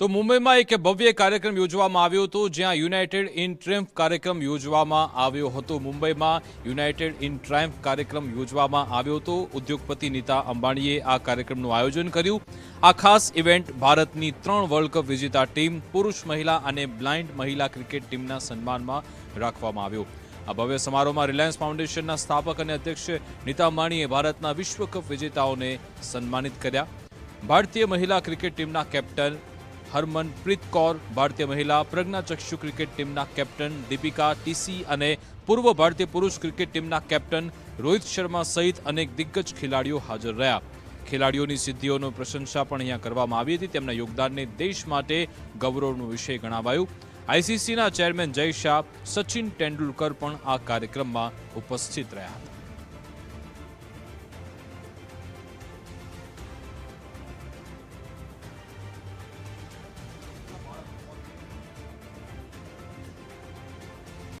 તો મુંબઈમાં એક ભવ્ય કાર્યક્રમ યોજવામાં આવ્યો હતો, જ્યાં યુનાઇટેડ ઇન ટ્રેમ્ફ કાર્યક્રમ યોજવામાં આવ્યો હતો. મુંબઈમાં યુનાઇટેડ ઇન ટ્રેમ્ફ કાર્યક્રમ યોજવામાં આવ્યો હતો. ઉદ્યોગપતિ નીતા અંબાણીએ આ કાર્યક્રમનું આયોજન કર્યું. આ ખાસ ઇવેન્ટ ભારતની ત્રણ વર્લ્ડ કપ વિજેતા ટીમ, પુરુષ, મહિલા અને બ્લાઇન્ડ મહિલા ક્રિકેટ ટીમના સન્માનમાં રાખવામાં આવ્યો. આ ભવ્ય સમારોહમાં રિલાયન્સ ફાઉન્ડેશનના સ્થાપક અને અધ્યક્ષ નીતા અંબાણીએ ભારતના વિશ્વ કપ વિજેતાઓને સન્માનિત કર્યા. ભારતીય મહિલા ક્રિકેટ ટીમના કેપ્ટન હરમનપ્રીત કૌર, ભારતીય મહિલા પ્રજ્ઞાચક્ષુ ક્રિકેટ ટીમના કેપ્ટન દીપિકા ટીસી અને પૂર્વ ભારતીય પુરુષ ક્રિકેટ ટીમના કેપ્ટન રોહિત શર્મા સહિત અનેક દિગ્ગજ ખેલાડીઓ હાજર રહ્યા. ખેલાડીઓની સિદ્ધિઓનો પ્રશંસા પણ અહીંયા કરવામાં આવી હતી. તેમના યોગદાનને દેશ માટે ગૌરવનો વિષય ગણાવાયું. આઈસીસીના ચેરમેન જય શાહ, સચિન તેંડુલકર પણ આ કાર્યક્રમમાં ઉપસ્થિત રહ્યા હતા.